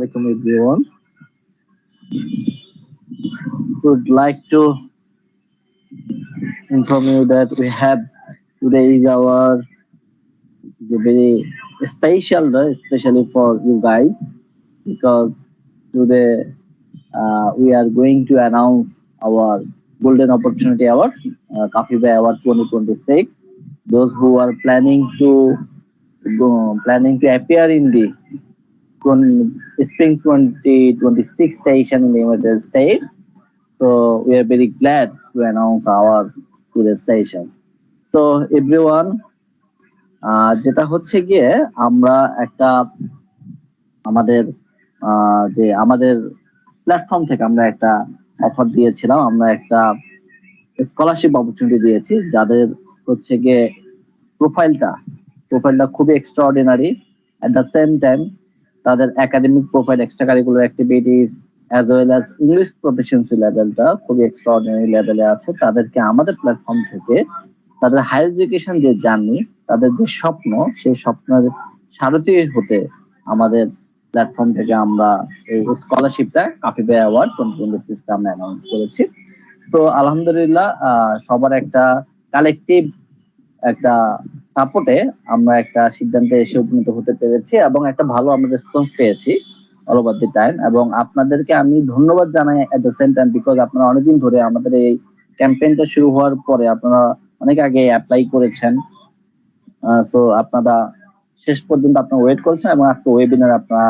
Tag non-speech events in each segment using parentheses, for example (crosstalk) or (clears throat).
alaikum everyone. Would like to inform you that we have today is our the very special day, especially for you guys, because today uh, we are going to announce our Golden Opportunity Award, uh, Coffee Bay Award 2026. Those who are planning to go, planning to appear in the Spring 2026 station in the United States. So we are very glad to announce our today station. So everyone, যেটা হচ্ছে গিয়ে আমরা একটা আমাদের যে আমাদের platform থেকে আমরা একটা অফার দিয়েছিলাম আমরা একটা স্কলারশিপ অপরচুনিটি দিয়েছি যাদের হচ্ছে গিয়ে প্রোফাইলটা প্রোফাইলটা খুবই extraordinary at the same time তাদের academic profile extracurricular activities as well as English proficiency লেভেলটা খুবই এক্সট্রা অর্ডিনারি লেভেলে আছে। তাদেরকে আমাদের প্ল্যাটফর্ম থেকে তাদের হায়ার এডুকেশন যে জার্নি তাদের যে স্বপ্ন, সেই স্বপ্নের সারথি হতে আমাদের প্ল্যাটফর্ম থেকে আমরা এই স্কলারশিপটা কাফিবে অ্যাওয়ার্ড টোয়েন্টি টোয়েন্টি সিক্সটা আমরা অ্যানাউন্স করেছি। তো আলহামদুলিল্লাহ সবার একটা কালেকটিভ একটা সাপোর্টে আমরা একটা সিদ্ধান্তে এসে উপনীত হতে পেরেছি এবং একটা ভালো আমরা রেসপন্স পেয়েছি অল ওভার দি টাইম এবং আপনাদেরকে আমি ধন্যবাদ জানাই at the same time because আপনারা অনেকদিন ধরে আমাদের এই ক্যাম্পেইনটা শুরু হওয়ার পরে আপনারা অনেক আগে অ্যাপ্লাই করেছেন। সো আপনারা শেষ পর্যন্ত আপনারা ওয়েট করেছেন এবং আজকে ওয়েবিনার আপনারা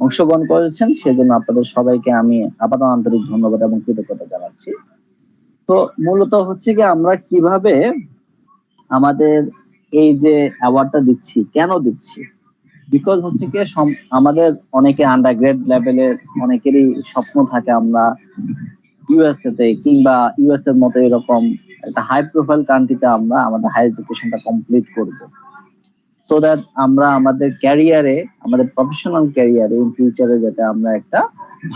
অংশগ্রহণ করেছেন। সেজন্য আপনাদের সবাইকে আমি আপাতত আন্তরিক ধন্যবাদ এবং কৃতজ্ঞতা জানাচ্ছি। তো মূলত হচ্ছে কি আমরা কীভাবে আমাদের এই যে অ্যাওয়ার্ডটা দিচ্ছি, কেন দিচ্ছি? বিকজ হচ্ছে কি আমাদের অনেকে আন্ডার গ্রেড লেভেলের অনেকেরই স্বপ্ন থাকে আমরা ইউএসএ তে, কিংবা ইউএস এর মতো এরকম একটা হাই প্রোফাইল কান্ট্রিতে আমরা আমাদের হাই এডুকেশনটা কমপ্লিট করব। সো দ্যাট আমরা আমাদের ক্যারিয়ারে আমাদের প্রফেশনাল ক্যারিয়ারে ইন ফিউচারে যাতে আমরা একটা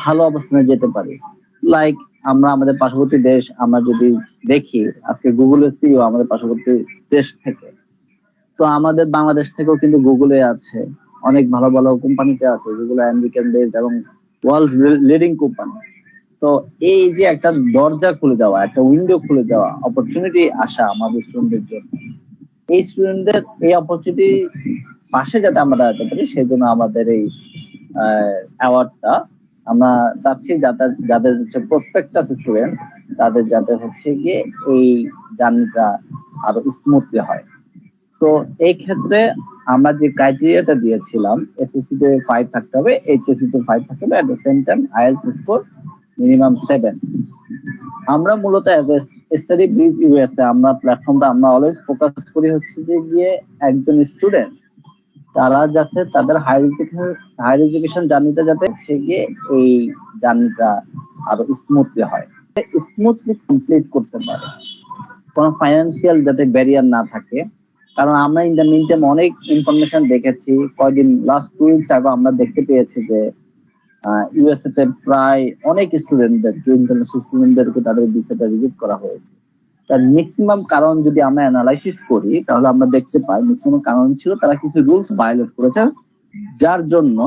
ভালো অবস্থানে যেতে পারি। লাইক আমরা আমাদের পার্শ্ববর্তী দেশ, আমরা যদি দেখি, আজকে গুগলের সিও আমাদের পার্শ্ববর্তী দেশ থেকে। তো আমাদের বাংলাদেশ থেকেও কিন্তু গুগলে আছে, অনেক ভালো ভালো কোম্পানিতে আছে, যেগুলো আমেরিকান বেসড এবং ওয়ার্ল্ড লিডিং কোম্পানি তো এই যে একটা দরজা খুলে দেওয়া, একটা উইন্ডো খুলে দেওয়া অপরচুনিটি আসা আমাদের স্টুডেন্টদের জন্য। এই স্টুডেন্টদের এই অপরচুনিটি পাশে যাতে আমরা দাঁড়াতে পারি সেই জন্য আমাদের এই অ্যাওয়ার্ডটা আমরা চাচ্ছি যাদের যাদের হচ্ছে প্রত্যেকটা স্টুডেন্ট তাদের যাতে হচ্ছে গিয়ে এই জার্নিটা আরও স্মুথলি হয়। তো এই ক্ষেত্রে আমরা যে ক্রাইটেরিয়াটা দিয়েছিলাম এসএসসি তে ফাইভ থাকতে হবে এইচএসসি তে ফাইভ থাকতে হবে at the same time IELTS score minimum seven আমরা মূলত as a study bridge USA আমরা প্ল্যাটফর্মটা আমরা অলওয়েজ ফোকাস করি হচ্ছে যে গিয়ে একজন স্টুডেন্ট তারা যাতে তাদের হায়ার এডুকেশন হায়ার এডুকেশন যাতে হচ্ছে গিয়ে এই জার্নিটা আরও স্মুথলি হয়। স্মুথলি কমপ্লিট করতে পারে। কোনো ফাইন্যান্সিয়াল যাতে ব্যারিয়ার না থাকে। কারণ আমরা ইন দ্য মিন টাইম অনেক ইনফরমেশন দেখেছি। কয়দিন লাস্ট টু উইকস আগে আমরা দেখতে পেয়েছি যে ইউএসএ তে প্রায় অনেক স্টুডেন্টদের ইন্টারন্যাশনাল স্টুডেন্টদেরকে তাদের ভিসাটা রিজেক্ট করা হয়েছে। তার ম্যাক্সিমাম কারণ যদি আমরা অ্যানালাইসিস করি, তাহলে আমরা দেখতে পাই ম্যাক্সিমাম কারণ ছিল তারা কিছু রুলস ভায়োলেট করেছে, যার জন্য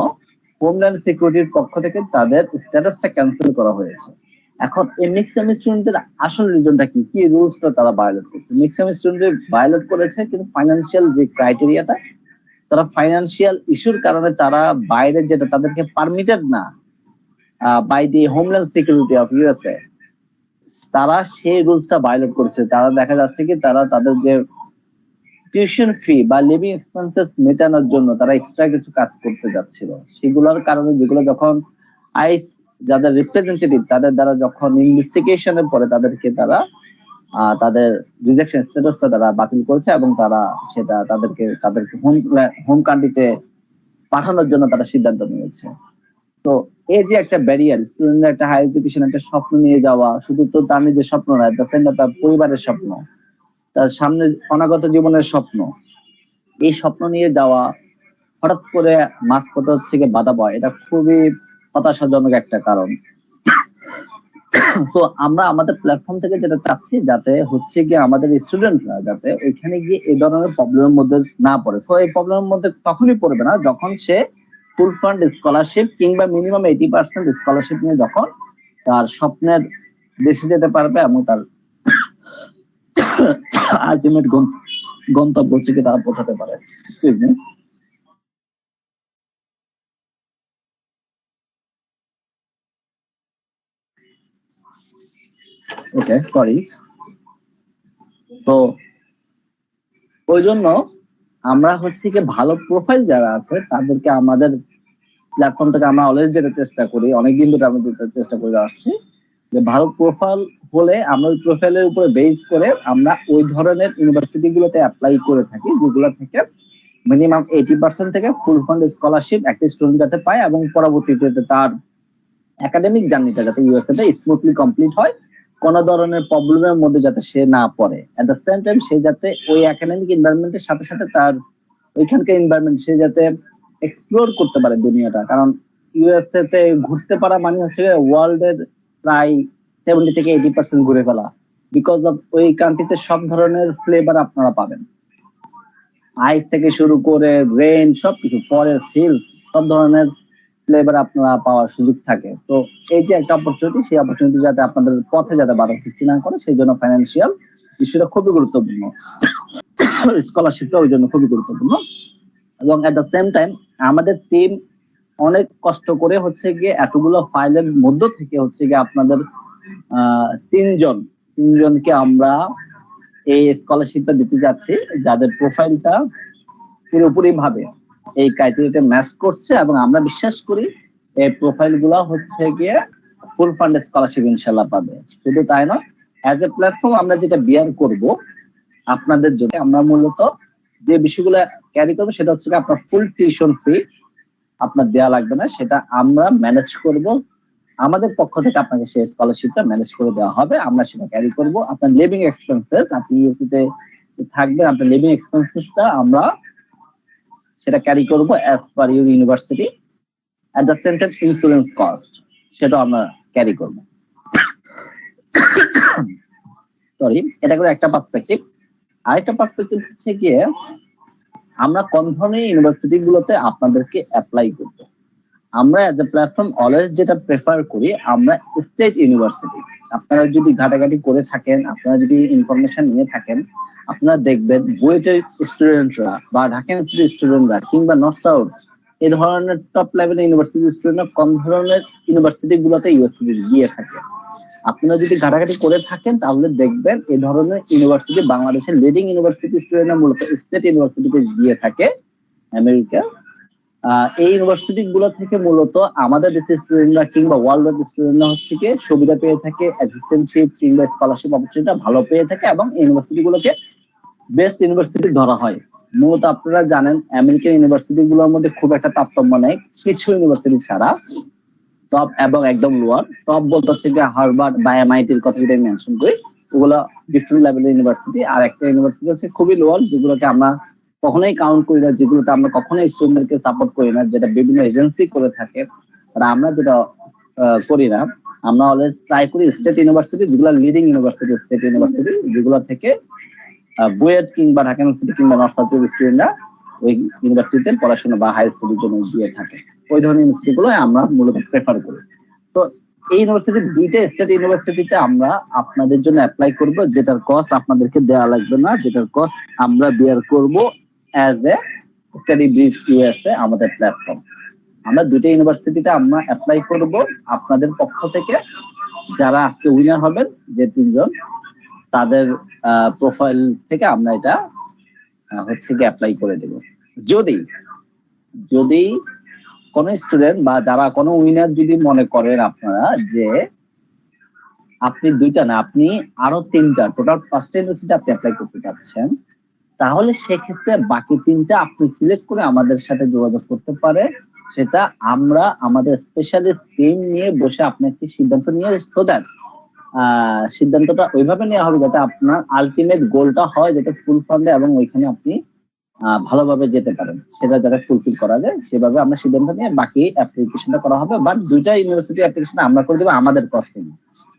হোমল্যান্ড সিকিউরিটির পক্ষ থেকে তাদের স্ট্যাটাসটা ক্যান্সেল করা হয়েছে। এখন এই ম্যাক্সিমাম স্টুডেন্টদের আসল রিজনটা কি? কি রুলসটা তারা ভায়োলেট করছে? ম্যাক্সিমাম স্টুডেন্টদের ভায়োলেট করেছে কিন্তু ফাইন্যান্সিয়াল যে ক্রাইটেরিয়াটা তারা ফাইন্যান্সিয়াল ইস্যুর কারণে তারা বাইরে যেটা তাদেরকে পারমিটেড না by the homeland security of USA তারা সেই রুলসটা ভায়োলেট করেছে। তারা দেখা যাচ্ছে কি তারা তাদের যে টিউশন ফি বা লিভিং এক্সপেন্সেস মেটানোর জন্য তারা এক্সট্রা কিছু কাজ করতে যাচ্ছিল। সেগুলোর কারণে যেগুলো যখন আইস যাদের রিপ্রেজেন্টেটিভ তাদের দ্বারা যখন ইনভেস্টিগেশনের পরে তাদেরকে তারা তাদের রিজেকশন স্ট্যাটাসটা তারা বাতিল করেছে এবং তারা সেটা তাদেরকে তাদেরকে হোম হোম কান্ট্রিতে পাঠানোর জন্য তারা সিদ্ধান্ত নিয়েছে। তো এই যে একটা ব্যারিয়ার স্টুডেন্ট একটা হাই এডুকেশন একটা স্বপ্ন নিয়ে যাওয়া, শুধু তো তার নিজের স্বপ্ন নয় তার তার পরিবারের স্বপ্ন, তার সামনে অনাগত জীবনের স্বপ্ন, এই স্বপ্ন নিয়ে যাওয়া, হঠাৎ করে মাঝ পথে হচ্ছে গিয়ে বাধা পাওয়া, এটা খুবই হতাশাজনক একটা কারণ। তো আমরা আমাদের প্ল্যাটফর্ম থেকে যেটা চাচ্ছি, যাতে হচ্ছে গিয়ে আমাদের স্টুডেন্টরা যাতে ওইখানে গিয়ে এই ধরনের প্রবলেমের মধ্যে না পড়ে। তো এই প্রবলেমের মধ্যে তখনই পড়বে না যখন সে ফুল ফান্ড স্কলারশিপ কিংবা মিনিমাম এইটি পার্সেন্ট স্কলারশিপ নিয়ে যখন তার স্বপ্নের দেশে যেতে পারবে এবং তার আলটিমেট গন্তব্য থেকে তারা পৌঁছাতে পারে। ওকে সরি তো ওই জন্য আমরা হচ্ছে কি ভালো প্রোফাইল যারা আছে, তাদেরকে আমাদের প্ল্যাটফর্ম থেকে আমরা অলরেডি যেটা চেষ্টা করি, অনেকদিন ধরে আমরা যেটা চেষ্টা করে আসছি যে ভালো প্রোফাইল হলে আমরা ওই প্রোফাইলের উপরে বেস করে আমরা ওই ধরনের ইউনিভার্সিটি গুলোতে অ্যাপ্লাই করে থাকি, যেগুলো থেকে মিনিমাম এইটি পার্সেন্ট থেকে ফুল ফান্ড স্কলারশিপ একটা স্টুডেন্ট যাতে পায় এবং পরবর্তীতে তার একাডেমিক জার্নিটা যাতে ইউএসএ স্মুথলি কমপ্লিট হয়। কোন ধরনের প্রবলেমের মধ্যে যাতে সে না পড়ে। এট দ্য সেম টাইম সে যাতে ওই একাডেমিক এনভায়রনমেন্টের সাথে সাথে তার ওইখানকার এনভায়রনমেন্ট সে যাতে এক্সপ্লোর করতে পারে দুনিয়াটা। কারণ ইউএসএ তে ঘুরতে পারা মানে হচ্ছে ওয়ার্ল্ড এর প্রায় সেভেন্টি থেকে এইটি পার্সেন্ট ঘুরে ফেলা। বিকজ অফ ওই কান্ট্রিতে সব ধরনের ফ্লেভার আপনারা পাবেন। আইস থেকে শুরু করে রেন সবকিছু ফরেস্ট হিলস সব ধরনের ফ্লেভার আপনারা পাওয়ার সুযোগ থাকে। তো এই যে একটা অপরচুনিটি সেই অপরচুনিটি যাতে আপনাদের পথে যাতে বাধা সৃষ্টি না করে, সেই জন্য ফাইন্যান্সিয়াল ইস্যুটা খুবই গুরুত্বপূর্ণ। স্কলারশিপটা ওই জন্য খুবই গুরুত্বপূর্ণ। এবং এট দ্য সেম টাইম আমাদের টিম অনেক কষ্ট করে হচ্ছে গিয়ে এতগুলো ফাইলের মধ্য থেকে হচ্ছে গিয়ে আপনাদের তিনজন, তিনজনকে আমরা এই স্কলারশিপটা দিতে যাচ্ছি, যাদের প্রোফাইলটা পুরোপুরি ভাবে এই ক্রাইটেরিয়াতে ম্যাচ করছে এবং আমরা বিশ্বাস করি এই প্রোফাইলগুলা হচ্ছে গিয়ে ফুল ফান্ড স্কলারশিপ ইনশাল্লাহ পাবে। শুধু তাই নয় অ্যাজ এ প্ল্যাটফর্ম আমরা যেটা বিয়ার করব, আপনাদের জন্য আমরা মূলত যে বিষয়গুলো ক্যারি করব সেটা হচ্ছে আপনার ফুল টিউশন ফি আপনার দেওয়া লাগবে না, সেটা আমরা ম্যানেজ করব। আমাদের পক্ষ থেকে আপনাকে সেই স্কলারশিপটা ম্যানেজ করে দেওয়া হবে, আমরা সেটা ক্যারি করব। আপনার লিভিং এক্সপেন্সেস আপনি ইউপিতে থাকবেন, আপনার লিভিং এক্সপেন্সেসটা আমরা সেটা ক্যারি করব as per your university at the same time insurance cost সেটা আমরা ক্যারি করব। সরি এটা করে একটা পার্সপেক্টিভ আরেকটা পার্সপেক্টিভ হচ্ছে গিয়ে আমরা কোন ধরনের ইউনিভার্সিটি গুলোতে আপনাদেরকে অ্যাপ্লাই করব। আমরা অ্যাজ এ প্ল্যাটফর্ম অলওয়েজ যেটা প্রেফার করি, আমরা স্টেট ইউনিভার্সিটি আপনারা যদি ঘাটাঘাটি করে থাকেন, আপনারা যদি ইনফরমেশন নিয়ে থাকেন, আপনারা দেখবেন বুয়েটের স্টুডেন্টরা বা ঢাকা ইউনিভার্সিটির স্টুডেন্টরা কিংবা নর্থ সাউথ এ ধরনের টপ লেভেলের ইউনিভার্সিটির স্টুডেন্টরা কম ধরনের ইউনিভার্সিটি গুলোতে ইউএসসিটি গিয়ে থাকে। আপনারা যদি ঘাটাঘাটি করে থাকেন, তাহলে দেখবেন এ ধরনের ইউনিভার্সিটি বাংলাদেশের লিডিং ইউনিভার্সিটি স্টুডেন্টরা মূলত স্টেট ইউনিভার্সিটিতে গিয়ে থাকে আমেরিকা এই ইউনিভার্সিটি গুলো থেকে মূলত আমাদের দেশের স্টুডেন্টরা কিংবা ওয়ার্ল্ড এর স্টুডেন্টরা হচ্ছে কি, সুবিধা পেয়ে থাকে অ্যাসিস্ট্যান্টশিপ কিংবা স্কলারশিপ অপরচুনিটি ভালো পেয়ে থাকে এবং ইউনিভার্সিটি গুলোকে বেস্ট ইউনিভার্সিটি ধরা হয়। মূলত আপনারা জানেন আমেরিকান ইউনিভার্সিটি গুলোর মধ্যে খুব একটা তারতম্য নেই, কিছু ইউনিভার্সিটি ছাড়া টপ এবং একদম লোয়ার টপ বলতে হচ্ছে যে হার্ভার্ড বা এমআইটির কথা যদি আমি মেনশন করি, ওগুলো ডিফারেন্ট লেভেলের ইউনিভার্সিটি আর একটা ইউনিভার্সিটি হচ্ছে খুবই লোয়ার যেগুলোকে আমরা কখনোই কাউন্ট করি না, যেগুলোতে আমরা কখনোই স্টুডেন্টদেরকে সাপোর্ট করি না, যেটা বিভিন্ন এজেন্সি করে থাকে, আর আমরা যেটা করি না, আমরা অলওয়েজ ট্রাই করি স্টেট ইউনিভার্সিটি যেগুলো লিডিং ইউনিভার্সিটি স্টেট ইউনিভার্সিটি যেগুলো থেকে বুয়েট কিংবা ঢাকা ইউনিভার্সিটি কিংবা নর্থ সাউথ স্টুডেন্টরা ওই ইউনিভার্সিটিতে পড়াশোনা বা হাই স্টাডির জন্য দিয়ে থাকে। ওই ধরনের ইউনিভার্সিটি গুলো আমরা মূলত প্রেফার করি। তো এই ইউনিভার্সিটি দুইটা স্টেট ইউনিভার্সিটিতে আমরা আপনাদের জন্য অ্যাপ্লাই করব, যেটার কস্ট আপনাদেরকে দেওয়া লাগবে না, যেটার কস্ট আমরা বিয়ার করব as a Study Bridge USA আমাদের প্ল্যাটফর্ম আমরা দুইটা ইউনিভার্সিটিতে আমরা অ্যাপ্লাই করব। আপনাদের পক্ষ থেকে যারা আজকে উইনার হবেন, যে তিনজন, তাদের প্রোফাইল থেকে আমরা এটা হচ্ছে কি অ্যাপ্লাই করে দেব। যদি যদি কোন স্টুডেন্ট বা যারা কোনো উইনার যদি মনে করেন আপনারা যে আপনি দুইটা না, আপনি আরও তিনটা টোটাল পাঁচটা ইউনিভার্সিটি আপনি অ্যাপ্লাই করতে চাচ্ছেন তাহলে সেক্ষেত্রে বাকি তিনটা আপনি সিলেক্ট করে আমাদের সাথে যোগাযোগ করতে পারে সেটা আমরা আমাদের স্পেশালিস্ট টিম নিয়ে বসে আপনি একটি সিদ্ধান্ত নিয়ে সো দ্যাট সিদ্ধান্তটা ওইভাবে নেওয়া হবে যাতে আপনার আলটিমেট গোলটা হয় ফুল ফান্ডে এবং ওইখানে আপনি ভালোভাবে যেতে পারেন। সেটা যাতে ফুলফিল করা যায়, সেভাবে আমরা সিদ্ধান্ত নিয়ে বাকি অ্যাপ্লিকেশনটা করা হবে। বাট দুইটা ইউনিভার্সিটি অ্যাপ্লিকেশন আমরা করে দেবো আমাদের কস্টে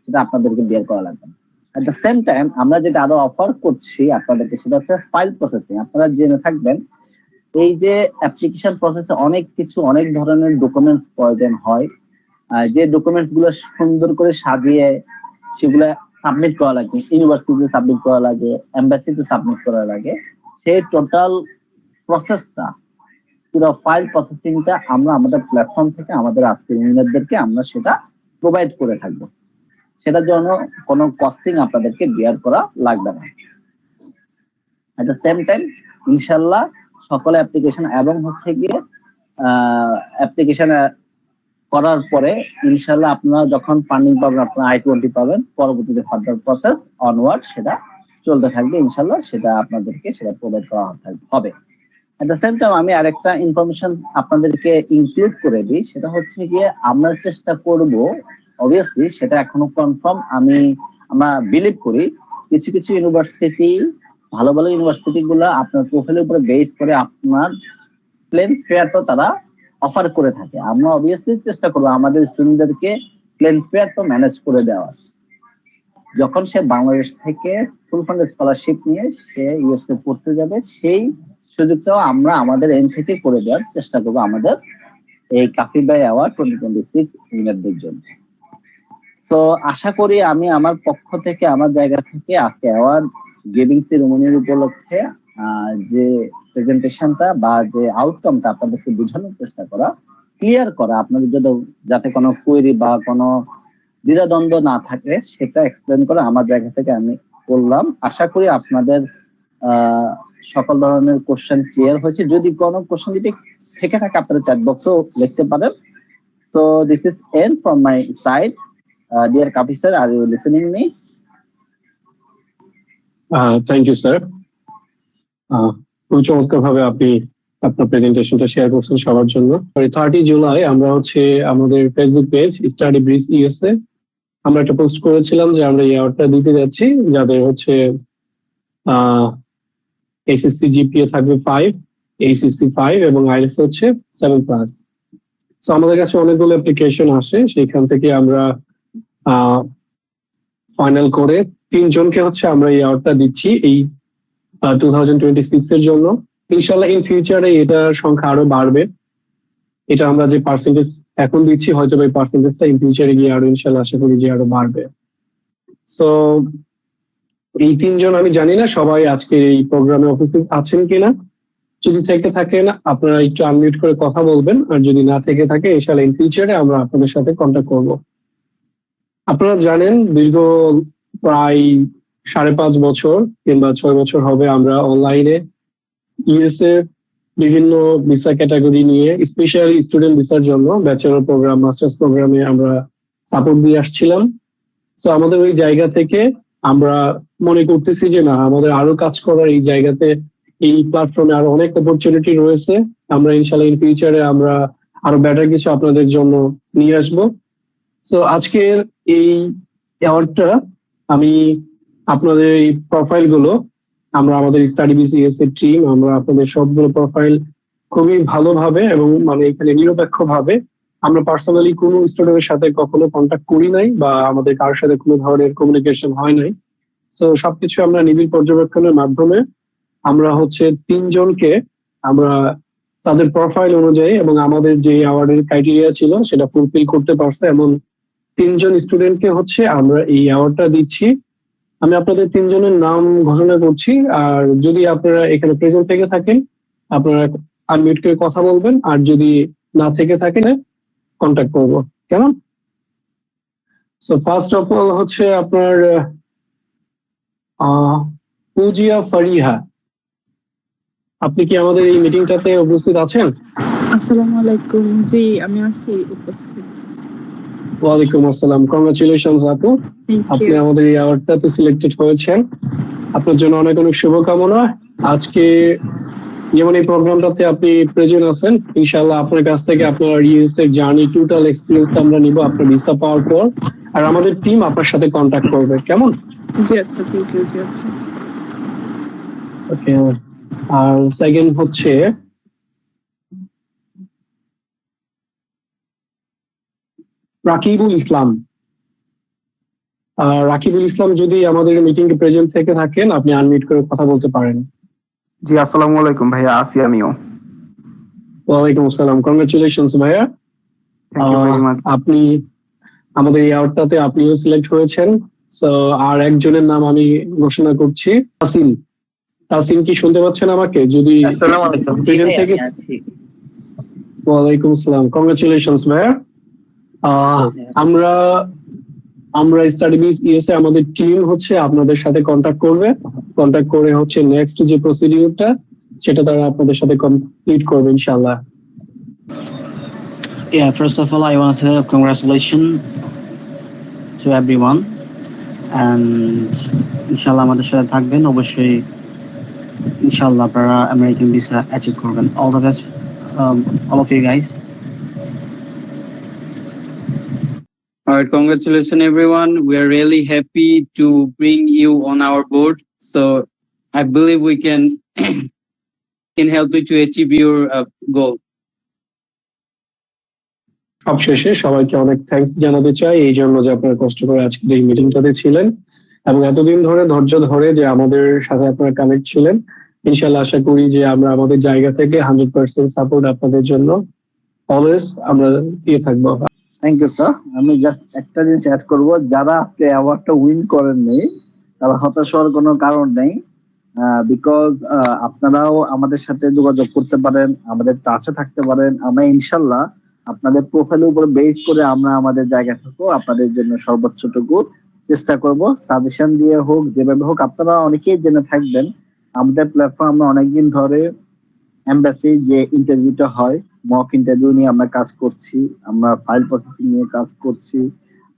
সেটা আপনাদেরকে বের করা লাগবে এট দ্য সেম টাইম আমরা যেটা আরও অফার করছি আপনাদেরকে সেটা হচ্ছে ফাইল প্রসেসিং আপনারা জেনে থাকবেন, এই যে অ্যাপ্লিকেশন প্রসেসে অনেক কিছু, অনেক ধরনের ডকুমেন্টস প্রয়োজন হয়। যে ডকুমেন্টসগুলো সুন্দর করে সাজিয়ে সেগুলো সাবমিট করা লাগে ইউনিভার্সিটিতে সাবমিট করা লাগে এম্বাসিতে সাবমিট করা লাগে, সেই টোটাল প্রসেসটা পুরো ফাইল প্রসেসিংটা আমরা আমাদের প্ল্যাটফর্ম থেকে আমাদের আজকের ইউনিয়নদেরকে আমরা সেটা প্রোভাইড করে থাকব। সেটার জন্য কোনো কস্টিং আপনাদেরকে বিয়ার করা লাগবে না। এট দ্য সেম টাইম ইনশাল্লাহ সকল অ্যাপ্লিকেশন এবং হচ্ছে গিয়ে অ্যাপ্লিকেশন করার পরে ইনশাল্লাহ আপনারা যখন ফান্ডিং পাবেন, আপনারা আই টোয়েন্টি পাবেন, পরবর্তীতে ফার্দার প্রসেস অনওয়ার্ড সেটা চলতে থাকবে ইনশাল্লাহ সেটা আপনাদেরকে সেটা প্রোভাইড করা হবে। এট দ্য সেম টাইম আমি আরেকটা ইনফরমেশন আপনাদেরকে ইনক্লুড করে দিই, সেটা হচ্ছে গিয়ে আমরা চেষ্টা করব অবভিয়াসলি সেটা এখনও কনফার্ম আমি, আমরা বিলিভ করি। কিছু কিছু ইউনিভার্সিটি ভালো ভালো ইউনিভার্সিটি গুলো আপনার প্রোফাইলের উপরে বেস করে আপনার প্লেন ফেয়ারটা তারা অফার করে থাকে। আমরা অবভিয়াসলি চেষ্টা করব আমাদের স্টুডেন্টদেরকে প্লেন ফেয়ারটা ম্যানেজ করে দেওয়ার। যখন সে বাংলাদেশ থেকে ফুল ফান্ডেড স্কলারশিপ নিয়ে সে ইউএসএ পড়তে যাবে, সেই সুযোগটাও আমরা আমাদের এন থেকে করে দেওয়ার চেষ্টা করব আমাদের এই কাফি বাই অ্যাওয়ার্ড টোয়েন্টি টোয়েন্টি সিক্স উইনারদের জন্য। তো আশা করি আমি আমার পক্ষ থেকে, আমার জায়গা থেকে আজকে অ্যাওয়ার্ড গিভিং সেরেমনির উপলক্ষে যে প্রেজেন্টেশনটা বা যে আউটকামটা আপনাদেরকে বোঝানোর চেষ্টা করা ক্লিয়ার করা। আপনাদের যাতে যাতে কোনো কোয়েরি বা কোনো দ্বিধাদ্বন্দ্ব না থাকে, সেটা এক্সপ্লেন করে আমার জায়গা থেকে আমি করলাম আশা করি আপনাদের সকল ধরনের কোশ্চেন ক্লিয়ার হয়েছে। যদি কোনো কোশ্চেন যদি থেকে থাকে, আপনারা চ্যাট বক্সেও লিখতে পারেন। তো this is end from my side dear কাপি sir are you listening me thank you sir খুবই চমৎকার ভাবে আপনি আপনার প্রেজেন্টেশনটা শেয়ার করছেন সবার জন্য। থার্টি জুলাই আমরা হচ্ছে আমাদের Facebook page Study Bridge USA আমরা একটা পোস্ট করেছিলাম যে আমরা এই অ্যাওয়ার্ডটা দিতে যাচ্ছি, যাদের হচ্ছে এসএসসি জিপিএ থাকবে ফাইভ এইচএসসি ফাইভ এবং আইএস হচ্ছে সেভেন প্লাস তো আমাদের কাছে অনেকগুলো অ্যাপ্লিকেশন আসে সেখান থেকে আমরা ফাইনাল করে তিনজনকে হচ্ছে আমরা এই অ্যাওয়ার্ডটা দিচ্ছি এই টু থাউজেন্ড টোয়েন্টি সিক্স এর জন্য। ইনশাল্লাহ ইন ফিউচারে এটার সংখ্যা আরও বাড়বে। এটা আমরা যে পার্সেন্টেজ এখন দিচ্ছি, হয়তো এই পার্সেন্টেজটা ইন ফিউচারে গিয়ে আরও ইনশাল্লাহ আশা করি যে আরও বাড়বে। সো এই তিনজন আমি জানি না সবাই আজকে এই প্রোগ্রামে উপস্থিত আছেন কিনা। যদি থেকে থাকেন, আপনারা একটু আনমিউট করে কথা বলবেন। আর যদি না থেকে থাকে ইনশাল্লাহ ইন ফিউচারে আমরা আপনাদের সাথে কন্ট্যাক্ট করব। আপনারা জানেন দীর্ঘ প্রায় সাড়ে পাঁচ বছর কিংবা ছয় বছর হবে আমরা অনলাইনে ইউএসএ বিভিন্ন ভিসা ক্যাটাগরি নিয়ে স্পেশালি স্টুডেন্ট ভিসার জন্য ব্যাচেলর প্রোগ্রাম মাস্টার্স প্রোগ্রামে আমরা সাপোর্ট দিয়ে আসছিলাম। তো আমাদের ওই জায়গা থেকে আমরা মনে করতেছি যে না, আমাদের আরও কাজ করার এই জায়গাতে, এই প্ল্যাটফর্মে আরও অনেক অপরচুনিটি রয়েছে। আমরা ইনশাল্লাহ ইন ফিউচারে আমরা আরও বেটার কিছু আপনাদের জন্য নিয়ে আসব। তো আজকের এই অ্যাওয়ার্ডটা আমি আপনাদের এই প্রোফাইলগুলো আমরা আমাদের স্টাডি বিসিএস এর টিম আমরা আপনাদের সবগুলো প্রোফাইল খুবই ভালোভাবে এবং মানে এখানে নিরপেক্ষ ভাবে আমরা পার্সোনালি কোনো স্টুডেন্টের সাথে কখনো কন্ট্যাক্ট করি নাই বা আমাদের কারোর সাথে কোনো ধরনের কমিউনিকেশন হয় নাই। তো সবকিছু আমরা নিবিড় পর্যবেক্ষণের মাধ্যমে আমরা হচ্ছে তিনজনকে আমরা তাদের প্রোফাইল অনুযায়ী এবং আমাদের যে অ্যাওয়ার্ডের ক্রাইটেরিয়া ছিল সেটা ফুলফিল করতে পারছে এমন তিনজন স্টুডেন্টকে হচ্ছে আমরা এই অ্যাওয়ার্ডটা দিচ্ছি। আমি আপনাদের তিনজনের নাম ঘোষণা করছি। আর যদি আপনারা এখানে প্রেজেন্ট থেকে থাকেন, আপনারা আনমিউট করে কথা বলবেন। আর যদি না থেকে থাকেন কন্ট্যাক্ট করব। কেমন? সো ফার্স্ট অফ অল হচ্ছে আপনার পুজিয়া ফারিহা। আপনি কি আমাদের এই মিটিংটাতে উপস্থিত আছেন? আসসালামু আলাইকুম। জি, আমি আছি উপস্থিত। ওয়ালাইকুম আসসালাম। কংগ্রাচুলেশন আপু। আপনি আমাদের এই অ্যাওয়ার্ডটাতে সিলেক্টেড হয়েছেন আপনার জন্য অনেক অনেক শুভকামনা। আজকে যেমন এই প্রোগ্রামটাতে আপনি প্রেজেন্ট আছেন ইনশাআল্লাহ আপনার কাছ থেকে আপনার ইউএস এর জার্নি টোটাল এক্সপিরিয়েন্সটা আমরা নিব আপনার ভিসা পাওয়ার পর। আর আমাদের টিম আপনার সাথে কন্ট্যাক্ট করবে। কেমন? জি আচ্ছা থ্যাংক ইউ জি আচ্ছা। ওকে আর সেকেন্ড হচ্ছে রাকিবুল ইসলাম। আহ, রাকিবুল ইসলাম যদি আমাদের মিটিং এ প্রেজেন্ট থেকে থাকেন আপনি আনমিউট করে কথা বলতে পারেন। জি আসসালামু আলাইকুম ভাইয়া আছি আমিও। ওয়ালাইকুম আসসালাম কংগ্রেচুলেশনস ভাইয়া. আপনি আমাদের এই অ্যাওয়ার্ডটাতে আপনিও সিলেক্ট হয়েছেন। সো আর একজনের নাম আমি ঘোষণা করছি তাসিম। তাসিম কি শুনতে পাচ্ছেন আমাকে? যদি আসসালামু আলাইকুম। ওয়ালাইকুম আসসালাম কংগ্রেচুলেশনস ভাইয়া। আমরা আমরা স্টাডি ইউএসএ আমাদের টিম হচ্ছে আপনাদের সাথে কন্ট্যাক্ট করবে। কন্ট্যাক্ট করে হচ্ছে নেক্সট যে প্রসিডিউরটা সেটা তারা আপনাদের সাথে কমপ্লিট করবে ইনশাআল্লাহ। Yeah, first of all, I want to say congratulations to everyone. And ইনশাল্লাহ আমাদের সাথে থাকবেন। অবশ্যই ইনশাল্লাহ আপনারা আমেরিকান ভিসা অ্যাচিভ করবেন। All the best all of you guys All right, congratulations, everyone. We are really happy to bring you on our board. So I believe we can (clears throat) can help you to achieve your uh, goal. সবশেষে সবাইকে অনেক thanks জানাতে চাই এই জন্য যে আপনারা কষ্ট করে আজকের এই মিটিংটাতে ছিলেন এবং এতদিন ধরে ধৈর্য ধরে যে আমাদের সাথে আপনারা কানেক্ট ছিলেন ইনশাল্লাহ আশা করি যে আমরা আমাদের জায়গা থেকে হান্ড্রেড পার্সেন্ট সাপোর্ট আপনাদের জন্য অলওয়েজ আমরা দিয়ে থাকব থ্যাংক ইউ স্যার আমি জাস্ট একটা জিনিস অ্যাড করব, যারা আজকে অ্যাওয়ার্ডটা উইন করেননি, তারা হতাশ হওয়ার কোনো কারণ নেই বিকজ আপনারাও আমাদের সাথে যোগাযোগ করতে পারেন, আমাদের টাচে থাকতে পারেন, আমরা ইনশাল্লাহ আপনাদের প্রোফাইলের উপর বেস করে আমরা আমাদের জায়গা থাকব, আপনাদের জন্য সর্বোচ্চটুকু চেষ্টা করব। সাজেশন দিয়ে হোক, যেভাবে হোক, আপনারা অনেকেই জেনে থাকবেন, আমাদের প্ল্যাটফর্মে অনেকদিন ধরে এম্বাসি যে ইন্টারভিউটা হয় মক ইন্টারভিউ নিয়ে আমরা কাজ করছি, আমরা ফাইল প্রসেসিং নিয়ে কাজ করছি।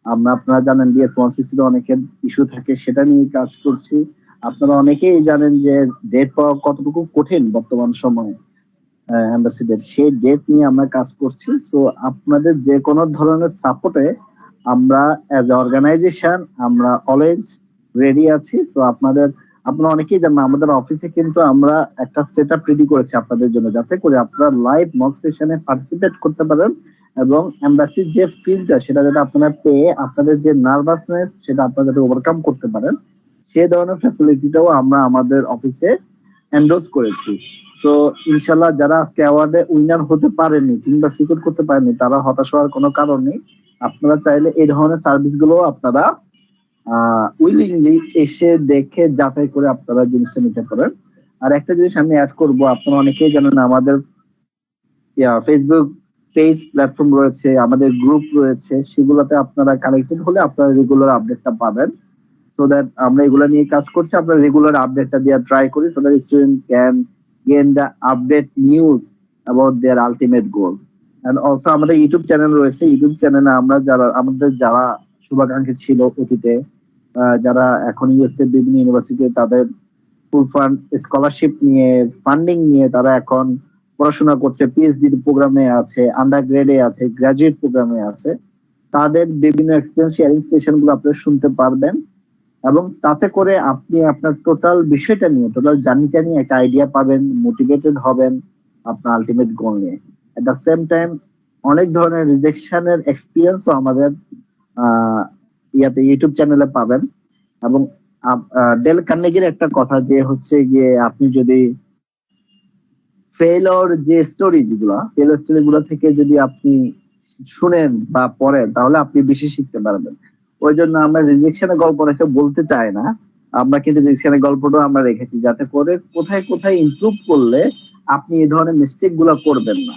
আমরা, আপনারা জানেন ডিএস ওয়ান সিক্সটিতে অনেকের ইস্যু থাকে, সেটা নিয়ে কাজ করছি। আপনারা অনেকেই জানেন যে ডেট পাওয়া কতটুকু কঠিন বর্তমান সময়ে অ্যাম্বাসিডার সেই ডেট নিয়ে আমরা কাজ করছি। তো আপনাদের যে কোনো ধরনের সাপোর্টে আমরা অ্যাজ অর্গানাইজেশন আমরা অলওয়েজ রেডি আছি। তো আপনাদের আপনারা অনেকেই জানেন আমাদের অফিসে কিন্তু আমরা একটা সেট আপ রেডি করেছি আপনাদের জন্য যাতে করে আপনারা লাইভ মক সেশনে পার্টিসিপেট করতে পারেন এবং এম্বাসির যে ফিল্ডটা সেটা যাতে আপনারা পেয়ে আপনাদের যে নার্ভাসনেস সেটা আপনারা যাতে ওভারকাম করতে পারেন সেই ধরনের ফ্যাসিলিটিটাও আমরা আমাদের অফিসে এন্ডোজ করেছি। তো ইনশাল্লাহ যারা আজকে অ্যাওয়ার্ডে উইনার হতে পারেনি, কিংবা সিকিউর করতে পারেনি, তারা হতাশ হওয়ার কোনো কারণ নেই। আপনারা চাইলে এই ধরনের সার্ভিসগুলো আপনারা উইলিংলি এসে দেখে যাচাই করে আপনারা জিনিসটা নিতে পারেন। আর একটা জিনিস আমি অ্যাড করব, আপনারা অনেকেই জানেন আমাদের ফেসবুক পেজ প্ল্যাটফর্ম রয়েছে, আমাদের গ্রুপ রয়েছে, সেগুলোতে আপনারা কানেক্টেড হলে আপনারা রেগুলার আপডেটটা পাবেন। সো দ্যাট আমরা এগুলো নিয়ে কাজ করছি আমরা রেগুলার আপডেটটা দেওয়ার ট্রাই করি so that student can gain the update news about their ultimate goal and also আমাদের ইউটিউব চ্যানেল রয়েছে ইউটিউব চ্যানেলে আমরা যারা, আমাদের যারা শুভাকাঙ্ক্ষী ছিল অতীতে যারা এখন ইউএসএ বিভিন্ন ইউনিভার্সিটি তাদের ফুল ফান্ড স্কলারশিপ নিয়ে ফান্ডিং নিয়ে তারা এখন পড়াশোনা করছে পিএইচডি প্রোগ্রামে আছে আন্ডার গ্রেডে আছে গ্রাজুয়েট প্রোগ্রামে আছে। তাদের বিভিন্ন এক্সপিরিয়েন্স শেয়ারিং সেশনগুলো আপনারা শুনতে পারবেন। এবং তাতে করে আপনি আপনার টোটাল বিষয়টা নিয়ে টোটাল জার্নিটা নিয়ে একটা আইডিয়া পাবেন মোটিভেটেড হবেন আপনার আলটিমেট গোল নিয়ে। এট দ্য সেম টাইম অনেক ধরনের রিজেকশনের এক্সপিরিয়েন্সও আমাদের ইয়াতে ইউটিউব চ্যানেলে পাবেন। এবং ডেল কার্নেগির একটা কথা যে হচ্ছে গিয়ে আপনি যদি ফেলর যে স্টোরি যেগুলো ফেলর স্টোরি গুলো থেকে যদি আপনি শুনেন বা পড়েন, তাহলে আপনি বেশি শিখতে পারবেন। ওই জন্য আমরা রিজেকশনের গল্প রেখে বলতে চাই না। আমরা কিন্তু রিজেকশনের গল্পটা আমরা রেখেছি, যাতে করে কোথায় কোথায় ইমপ্রুভ করলে আপনি এই ধরনের মিস্টেকগুলা করবেন না।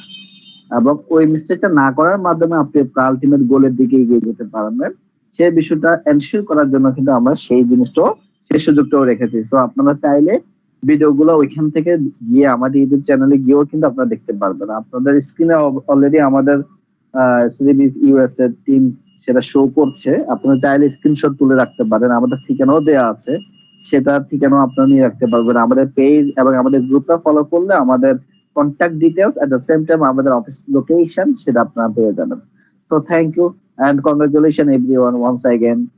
এবং ওই মিস্টেকটা না করার মাধ্যমে আপনি আলটিমেট গোলের দিকে এগিয়ে যেতে পারবেন। সেই বিষয়টা এনশিওর করার জন্য কিন্তু আমরা সেই জিনিসটাও সেই সুযোগটাও রেখেছি। তো আপনারা চাইলে ভিডিওগুলো ওইখান থেকে গিয়ে আমাদের ইউটিউব চ্যানেলে গিয়েও কিন্তু আপনারা দেখতে পারবেন। আপনাদের স্ক্রিনে অলরেডি আমাদের সিরিজ ইউএস এর টিম সেটা শো করছে। আপনারা চাইলে স্ক্রিনশট তুলে রাখতে পারেন। আমাদের ঠিকানাও দেওয়া আছে। সেটা ঠিকানাও আপনারা নিয়ে রাখতে পারবেন। আমাদের পেজ এবং আমাদের গ্রুপটা ফলো করলে আমাদের contact details at the same time আমাদের অফিস লোকেশন সেটা আপনারা পেয়ে যাবেন। So thank you and congratulations everyone once again